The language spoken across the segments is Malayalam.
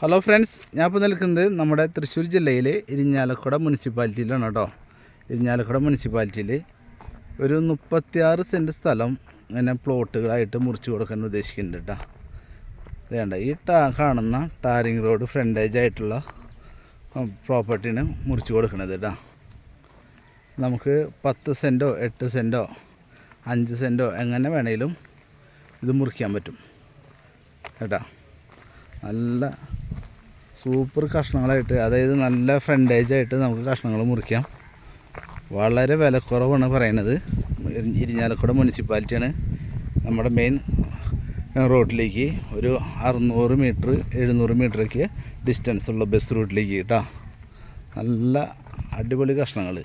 ഹലോ ഫ്രണ്ട്സ് ഞാൻ ഇപ്പോൾ നിൽക്കുന്നത് നമ്മുടെ തൃശ്ശൂർ ജില്ലയിലെ ഇരിഞ്ഞാലക്കുട മുനിസിപ്പാലിറ്റിയിലാണ് കേട്ടോ. ഇരിഞ്ഞാലക്കുട മുനിസിപ്പാലിറ്റിയിൽ ഒരു മുപ്പത്തിയാറ് സെന്റ് സ്ഥലം ഇങ്ങനെ പ്ലോട്ടുകളായിട്ട് മുറിച്ച് കൊടുക്കാൻ ഉദ്ദേശിക്കുന്നുണ്ട് കേട്ടോ. വേണ്ട ഈ ടാ കാണുന്ന ടാറിങ് റോഡ് ഫ്രണ്ടേജ് ആയിട്ടുള്ള പ്രോപ്പർട്ടീനെ മുറിച്ച് കൊടുക്കണത് കേട്ടോ. നമുക്ക് പത്ത് സെന്റോ എട്ട് സെന്റോ അഞ്ച് സെന്റോ എങ്ങനെ വേണേലും ഇത് മുറിക്കാൻ പറ്റും കേട്ടോ. നല്ല സൂപ്പർ കഷ്ണങ്ങളായിട്ട് അതായത് നല്ല ഫ്രണ്ടേജ് ആയിട്ട് നമുക്ക് കഷ്ണങ്ങൾ മുറിക്കാം. വളരെ വിലക്കുറവാണ് പറയണത്. ഇരി- ഇരിഞ്ഞാലക്കുട മുനിസിപ്പാലിറ്റിയാണ് നമ്മുടെ മെയിൻ റോഡിലേക്ക് ഒരു അറുന്നൂറ് മീറ്റർ എഴുന്നൂറ് മീറ്ററൊക്കെ ഡിസ്റ്റൻസ് ഉള്ള ബസ് റൂട്ടിലേക്ക് കേട്ടോ. നല്ല അടിപൊളി കഷ്ണങ്ങൾ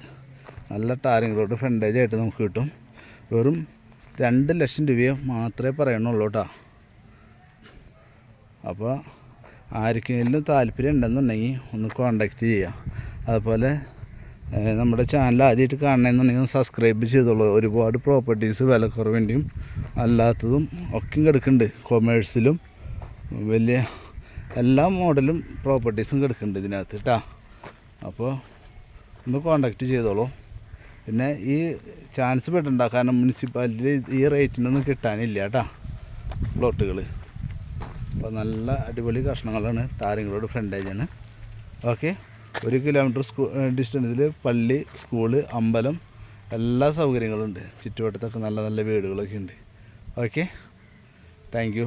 നല്ല ടാറിങ് റോഡ് ഫ്രണ്ടേജ് ആയിട്ട് നമുക്ക് കിട്ടും. വെറും രണ്ട് ലക്ഷം രൂപയോ മാത്രമേ പറയണുള്ളൂ കേട്ടോ. അപ്പോൾ ആർക്കെങ്കിലും താല്പര്യം ഉണ്ടെന്നുണ്ടെങ്കിൽ ഒന്ന് കോണ്ടാക്റ്റ് ചെയ്യുക. അതുപോലെ നമ്മുടെ ചാനൽ ആദ്യമായിട്ട് കാണണമെന്നുണ്ടെങ്കിൽ സബ്സ്ക്രൈബ് ചെയ്തോളൂ. ഒരുപാട് പ്രോപ്പർട്ടീസ് വിലക്കുറവിന്റെയും അല്ലാത്തതും ഒക്കെ കിടക്കുന്നുണ്ട്. കൊമേഴ്സിലും വലിയ എല്ലാ മോഡലും പ്രോപ്പർട്ടീസും കിടക്കുന്നുണ്ട് ഇതിനകത്ത് കേട്ടോ. അപ്പോൾ ഒന്ന് കോണ്ടാക്റ്റ് ചെയ്തോളൂ. പിന്നെ ഈ ചാൻസ് പെട്ടണ്ട കാരണം മുനിസിപ്പാലിറ്റിയിൽ ഈ റേറ്റിനൊന്നും കിട്ടാനില്ല കേട്ടോ. പ്ലോട്ടുകൾ അപ്പോൾ നല്ല അടിപൊളി കഷ്ണങ്ങളാണ് താരങ്ങളോട് ഫ്രണ്ടേജാണ് ഓക്കെ ഒരു കിലോമീറ്റർ സ്കൂ ഡിസ്റ്റൻസിൽ പള്ളി സ്കൂൾ അമ്പലം എല്ലാ സൗകര്യങ്ങളും ഉണ്ട് ചുറ്റുവട്ടത്തൊക്കെ നല്ല നല്ല വീടുകളൊക്കെ ഉണ്ട്. Okay thank